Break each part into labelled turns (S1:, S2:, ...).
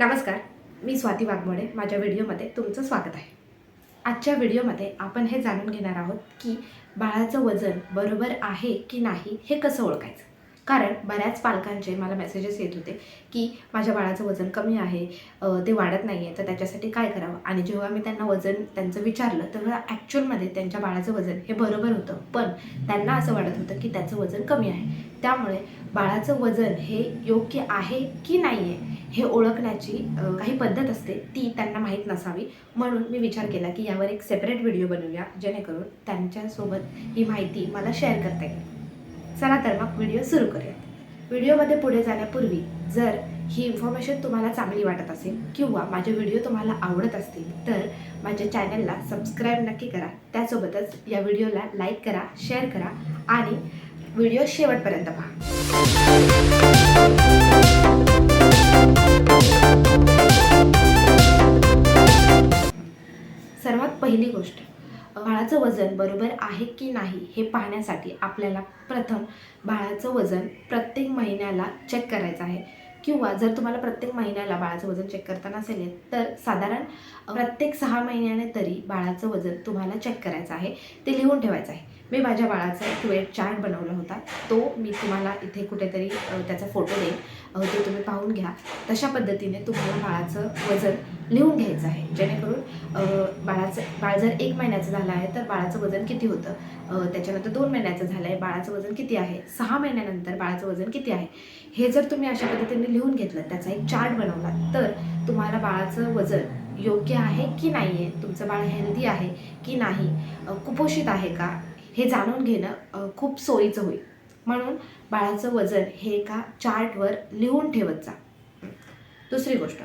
S1: नमस्कार मी स्वाती वाघमोडे. माझ्या व्हिडिओमध्ये तुमचं स्वागत आहे. आजच्या व्हिडिओमध्ये आपण हे जाणून घेणार आहोत की बाळाचं वजन बरोबर आहे की नाही हे कसं ओळखायचं? कारण बऱ्याच पालकांचे मला मेसेजेस येत होते की माझ्या बाळाचं वजन कमी आहे ते वाढत नाही आहे तर त्याच्यासाठी काय करावं? आणि जेव्हा मी त्यांना वजन त्यांचं विचारलं तेव्हा ॲक्च्युअलमध्ये त्यांच्या बाळाचं वजन हे बरोबर होतं. पण त्यांना असं वाटत होतं की त्याचं वजन कमी आहे. त्यामुळे बाळाचं वजन हे योग्य आहे की नाही आहे हे ओळखण्याची काही पद्धत असते ती त्यांना माहीत नसावी. म्हणून मी विचार केला की यावर एक सेपरेट व्हिडिओ बनवूया जेणेकरून त्यांच्यासोबत ही माहिती मला शेअर करता येईल. चला तर मग व्हिडिओ सुरू करूयात. व्हिडिओमध्ये पुढे जाण्यापूर्वी जर ही इन्फॉर्मेशन तुम्हाला चांगली वाटत असेल किंवा माझे व्हिडिओ तुम्हाला आवडत असतील तर माझ्या चॅनलला सबस्क्राईब नक्की करा. त्यासोबतच या व्हिडिओला लाईक करा शेअर करा आणि व्हिडिओ शेवटपर्यंत पहा. सर्वात पहिली गोष्ट बाळाचं वजन बरोबर आहे की नाही हे पाहण्यासाठी आपल्याला प्रथम बाळाचं वजन प्रत्येक महिन्याला चेक करायचं आहे. किंवा जर तुम्हाला प्रत्येक महिन्याला बाळाचं वजन चेक करता नसेल तर साधारण प्रत्येक सहा महिन्याने तरी बाळाचं वजन तुम्हाला चेक करायचं आहे. ते लिहून ठेवायचं आहे. मी माझ्या बाळाचा एक चार्ट बनवला होता. तो मी तुम्हाला इथे कुठेतरी त्याचा फोटो देईन. ते तुम्ही पाहून घ्या. तशा पद्धतीने तुम्हाला बाळाचं वजन लिहून घ्यायचं आहे. जेणेकरून बाळाचं बाळ जर एक महिन्याचं झालं आहे तर बाळाचं वजन किती होतं? त्याच्यानंतर दोन महिन्याचं झालं आहे. बाळाचं वजन किती आहे? सहा महिन्यानंतर बाळाचं वजन किती आहे? हे जर तुम्ही अशा पद्धतीने लिहून घेतलं त्याचा एक चार्ट बनवला तर तुम्हाला बाळाचं वजन योग्य आहे की नाही आहे तुमचं बाळ हेल्दी आहे की नाही? कुपोषित आहे का? हे जाणून घेणं खूप सोयीचं होईल. म्हणून बाळाचं वजन हे एका चार्टवर लिहून ठेवत जा. दुसरी गोष्ट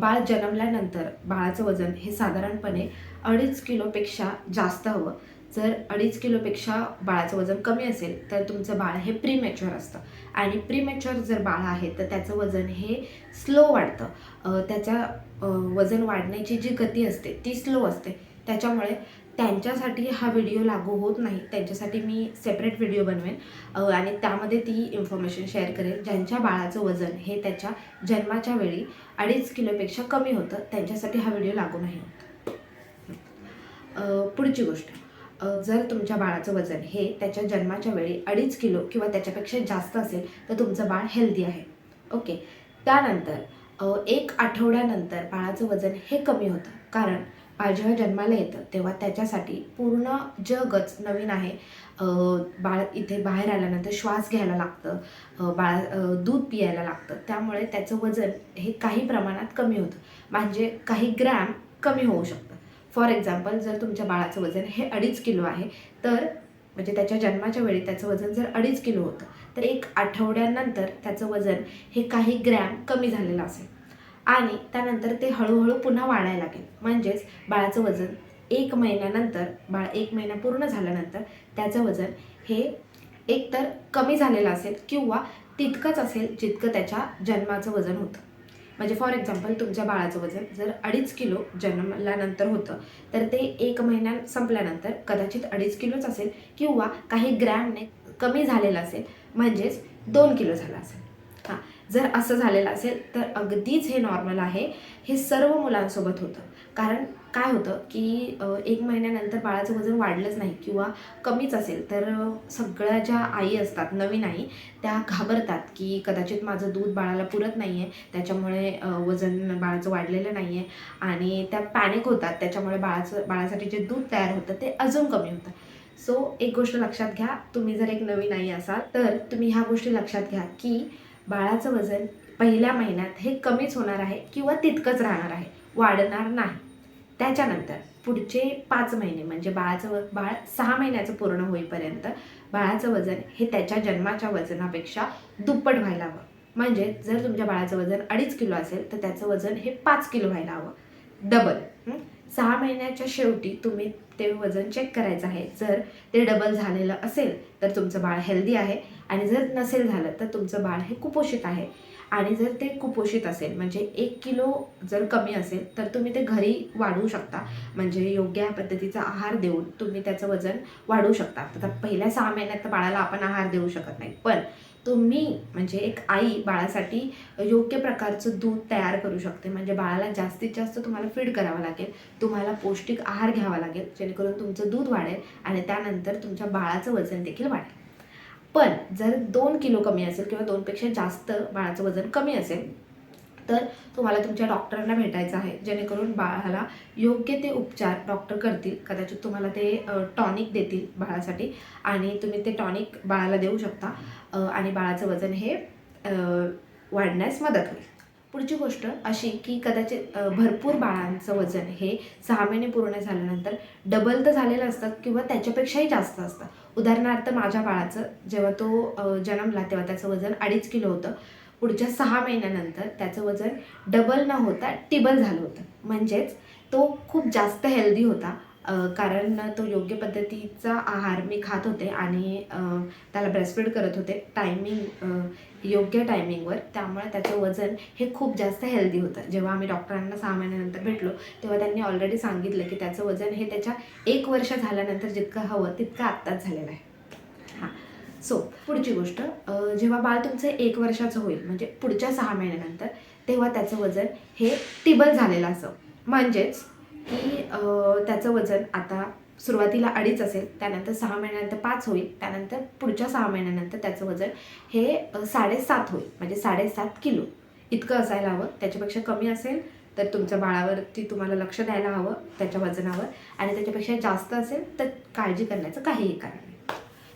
S1: बाळ जन्मल्यानंतर बाळाचं वजन हे साधारणपणे अडीच किलोपेक्षा जास्त हवं. जर अडीच किलोपेक्षा बाळाचं वजन कमी असेल तर तुमचं बाळ हे प्रीमॅच्युअर असतं. आणि प्रीमॅच्युअर जर बाळ आहे तर त्याचं वजन हे स्लो वाढतं. त्याच्या वजन वाढण्याची जी गती असते ती स्लो असते. त्याच्यामुळे त्यांच्यासाठी हा व्हिडिओ लागू होत नाही. त्यांच्यासाठी मी सेपरेट व्हिडिओ बनवेन. आणि त्यामध्ये ती इन्फॉर्मेशन शेअर करेन. ज्यांच्या बाळाचं वजन हे त्याच्या जन्माच्या वेळी अडीच किलोपेक्षा कमी होतं. त्यांच्यासाठी हा व्हिडिओ लागू नाही होत. पुढची गोष्ट. जर तुमच्या बाळाचं वजन हे त्याच्या जन्माच्या वेळी अडीच किलो किंवा त्याच्यापेक्षा जास्त असेल तर तुमचं बाळ हेल्दी आहे. ओके त्यानंतर एक आठवड्यानंतर बाळाचं वजन हे कमी होतं. कारण जेव्हा जन्माला येतं तेव्हा त्याच्यासाठी पूर्ण जगच नवीन आहे. बाळ इथे बाहेर आल्यानंतर श्वास घ्यायला लागतं बाळ दूध पियायला लागतं. त्यामुळे त्याचं वजन हे काही प्रमाणात कमी होतं. म्हणजे काही ग्रॅम कमी होऊ शकतं. फॉर एक्झाम्पल जर तुमच्या बाळाचं वजन हे अडीच किलो आहे तर म्हणजे त्याच्या जन्माच्या वेळी त्याचं वजन जर अडीच किलो होतं तर एक आठवड्यानंतर त्याचं वजन हे काही ग्रॅम कमी झालेलं असेल. आणि त्यानंतर ते हळूहळू पुन्हा वाढायला लागेल. म्हणजेच बाळाचं वजन एक महिन्यानंतर बाळ एक महिना पूर्ण झाल्यानंतर त्याचं वजन हे एकतर कमी झालेलं असेल किंवा तितकंच असेल जितकं त्याच्या जन्माचं वजन होतं. म्हणजे फॉर एक्झाम्पल तुमच्या बाळाचं वजन जर अडीच किलो जन्मल्यानंतर होतं तर ते एक महिन्या संपल्यानंतर कदाचित अडीच किलोच असेल किंवा काही ग्रॅमने कमी झालेलं असेल म्हणजेच दोन किलो झालं असेल. जर असं झालेलं असेल तर अगदीच हे नॉर्मल आहे. हे सर्व मुलांसोबत होतं. कारण काय होतं की एक महिन्यानंतर बाळाचं वजन वाढलंच नाही किंवा कमीच असेल तर सगळ्या ज्या आई असतात नवीन आई त्या घाबरतात की कदाचित माझं दूध बाळाला पुरत नाही आहे त्याच्यामुळे वजन बाळाचं वाढलेलं नाही आहे आणि त्या पॅनिक होतात. त्याच्यामुळे बाळाचं बाळासाठी जे दूध तयार होतं ते अजून कमी होतं. सो एक गोष्ट लक्षात घ्या. तुम्ही जर एक नवीन आई असाल तर तुम्ही ह्या गोष्टी लक्षात घ्या की बाळाचं वजन पहिल्या महिन्यात हे कमीच होणार आहे किंवा तितकंच राहणार आहे वाढणार नाही. त्याच्यानंतर पुढचे पाच महिने म्हणजे बाळाचं व बाळ सहा महिन्याचं पूर्ण होईपर्यंत बाळाचं वजन हे त्याच्या जन्माच्या वजनापेक्षा दुप्पट व्हायला हवं. म्हणजे जर तुमच्या बाळाचं वजन अडीच किलो असेल तर त्याचं वजन हे पाच किलो व्हायला हवं. डबल. सहा महिन्याच्या शेवटी तुम्ही ते वजन चेक करायचं आहे. जर ते डबल झालेलं असेल तर तुमचं बाळ हेल्दी आहे. आणि जर नसेल झालं तर तुमचं बाळ हे कुपोषित आहे. आणि जर ते कुपोषित असेल म्हणजे एक किलो जर कमी असेल तर तुम्ही ते घरी वाढवू शकता. म्हणजे योग्य पद्धतीचा आहार देऊन तुम्ही त्याचं वजन वाढवू शकता. तर पहिल्या सहा महिन्यात तर बाळाला आपण आहार देऊ शकत नाही. पण तुम्ही म्हणजे एक आई बाळासाठी योग्य प्रकारचं दूध तयार करू शकते. म्हणजे बाळाला जास्तीत जास्त तुम्हाला फीड करावं लागेल. तुम्हाला पौष्टिक आहार घ्यावा लागेल. जेणेकरून तुमचं दूध वाढेल आणि त्यानंतर तुमच्या बाळाचं वजन देखील वाढेल. पण जर दोन किलो कमी असेल किंवा दोनपेक्षा जास्त बाळाचं वजन कमी असेल तर तुम्हाला तुमच्या डॉक्टरांना भेटायचं आहे. जेणेकरून बाळाला योग्य ते उपचार डॉक्टर करतील. कदाचित तुम्हाला ते टॉनिक देतील बाळासाठी आणि तुम्ही ते टॉनिक बाळाला देऊ शकता. आणि बाळाचं वजन हे वाढण्यास मदत होईल. पुढची गोष्ट अशी की कदाचित भरपूर बाळांचं वजन हे सहा महिने पूर्ण झाल्यानंतर डबल तर झालेलं असतं किंवा त्याच्यापेक्षाही जास्त असतं. उदाहरणार्थ माझ्या बाळाचं जेव्हा तो जन्मला तेव्हा त्याचं वजन अडीच किलो होतं. पुढच्या सहा महिन्यानंतर त्याचं वजन डबल न होता टिबल झालं होतं. म्हणजेच तो खूप जास्त हेल्दी होता. कारण तो योग्य पद्धतीचा आहार मी खात होते आणि त्याला ब्रेस्टफीड करत होते टायमिंग योग्य टायमिंगवर त्यामुळे त्याचं वजन हे खूप जास्त हेल्दी होतं. जेव्हा आम्ही डॉक्टरांना सहा महिन्यानंतर भेटलो तेव्हा त्यांनी ऑलरेडी सांगितलं की त्याचं वजन हे त्याच्या एक वर्ष झाल्यानंतर जितकं हवं तितकं आत्ताच झालेलं आहे. सो पुढची गोष्ट जेव्हा बाळ तुमचं एक वर्षाचं होईल म्हणजे पुढच्या सहा महिन्यानंतर तेव्हा त्याचं वजन हे टिबल झालेलं असं. म्हणजेच की त्याचं वजन आता सुरुवातीला अडीच असेल त्यानंतर सहा महिन्यानंतर पाच होईल त्यानंतर पुढच्या सहा महिन्यानंतर त्याचं वजन हे साडेसात होईल म्हणजे साडेसात किलो. इतकं असायला हवं त्याच्यापेक्षा कमी असेल तर तुमच्या बाळावरती तुम्हाला लक्ष द्यायला हवं त्याच्या वजनावर. आणि त्याच्यापेक्षा जास्त असेल तर काळजी करण्याचं काहीही कारण नाही.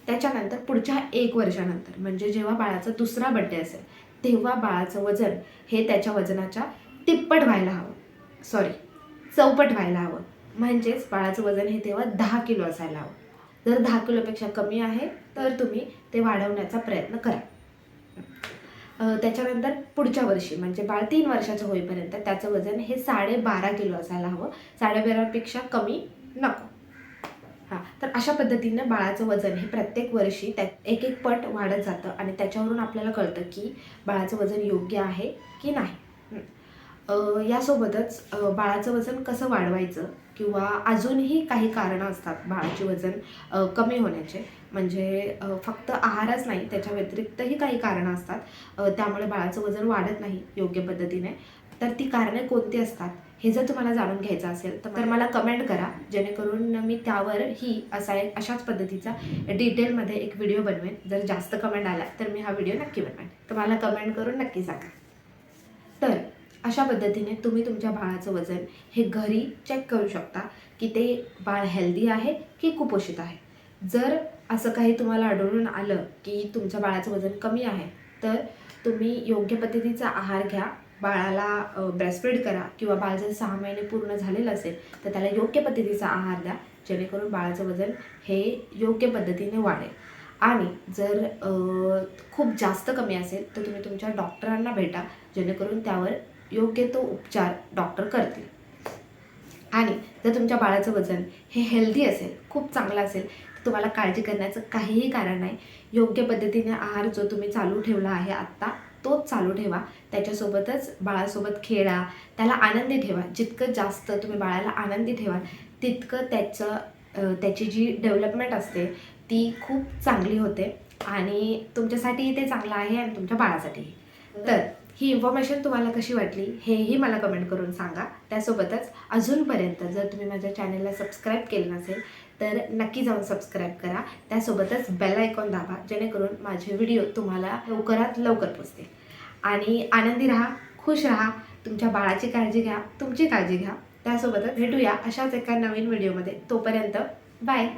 S1: त्याच्यानंतर पुढच्या एक वर्षानंतर म्हणजे जेव्हा बाळाचा दुसरा बड्डे असेल तेव्हा बाळाचं वजन हे त्याच्या वजनाच्या तिप्पट व्हायला हवं. सॉरी चौपट व्हायला हवं. म्हणजेच बाळाचं वजन हे तेव्हा दहा किलो असायला हवं. जर दहा किलोपेक्षा कमी आहे तर तुम्ही ते वाढवण्याचा प्रयत्न करा. त्याच्यानंतर पुढच्या वर्षी म्हणजे बाळ तीन वर्षाचं होईपर्यंत त्याचं वजन हे साडेबारा किलो असायला हवं. साडेबारापेक्षा कमी नको. हां तर अशा पद्धतीनं बाळाचं वजन हे प्रत्येक वर्षी त्या एक एक पट वाढत जातं आणि त्याच्यावरून आपल्याला कळतं की बाळाचं वजन योग्य आहे की नाही. यासोबतच बाळाचं वजन कसं वाढवायचं किंवा अजूनही काही कारणं असतात बाळाचे वजन कमी होण्याचे म्हणजे फक्त आहारच नाही त्याच्या व्यतिरिक्तही काही कारणं असतात त्यामुळे बाळाचं वजन वाढत नाही योग्य पद्धतीने. तर ती कारणे कोणती असतात हे जर तुम्हाला जाणून घ्यायचं असेल तर मला कमेंट करा. जेणेकरून मी त्यावरही असा एक अशाच पद्धतीचा डिटेलमध्ये एक व्हिडिओ बनवेन. जर जास्त कमेंट आला तर मी हा व्हिडिओ नक्की बनवेन. तर मला कमेंट करून नक्की सांगा. तर अशा पद्धतीने तुम्ही तुमच्या बाळाचं वजन हे घरी चेक करू शकता की ते बाळ हेल्दी आहे की कुपोषित आहे. जर असं काही तुम्हाला आढळून आलं की तुमच्या बाळाचं वजन कमी आहे तर तुम्ही योग्य पद्धतीचा आहार घ्या. बाळाला ब्रेस्टफीड करा किंवा बाळ जर सहा महिने पूर्ण झालेलं असेल तर त्याला योग्य पद्धतीचा आहार द्या जेणेकरून बाळाचं वजन हे योग्य पद्धतीने वाढेल. आणि जर खूप जास्त कमी असेल तर तुम्ही तुमच्या डॉक्टरांना भेटा जेणेकरून त्यावर योग्य तो उपचार डॉक्टर करतील. आणि जर तुमच्या बाळाचं वजन हे हेल्दी असेल खूप चांगलं असेल तर तुम्हाला काळजी करण्याचं काहीही कारण नाही. योग्य पद्धतीने आहार जो तुम्ही चालू ठेवला आहे आत्ता तोच चालू ठेवा. त्याच्यासोबतच बाळासोबत खेळा. त्याला आनंदी ठेवा. जितकं जास्त तुम्ही बाळाला आनंदी ठेवाल तितकं त्याचं त्याची जी डेव्हलपमेंट असते ती खूप चांगली होते. आणि तुमच्यासाठीही ते चांगलं आहे आणि तुमच्या बाळासाठीही तर ही इन्फॉर्मेशन तुम्हाला कशी वाटली हेही मला कमेंट करून सांगा. त्यासोबतच अजूनपर्यंत जर तुम्ही माझ्या चॅनलला सबस्क्राईब केलं नसेल तर नक्की जाऊन सबस्क्राईब करा. त्यासोबतच बेल आयकॉन दाबा जेणेकरून माझे व्हिडिओ तुम्हाला लवकरात लवकर पोचतील. आणि आनंदी राहा खुश राहा तुमच्या बाळाची काळजी घ्या तुमची काळजी घ्या. त्यासोबतच भेटूया अशाच एका नवीन व्हिडिओमध्ये. तोपर्यंत बाय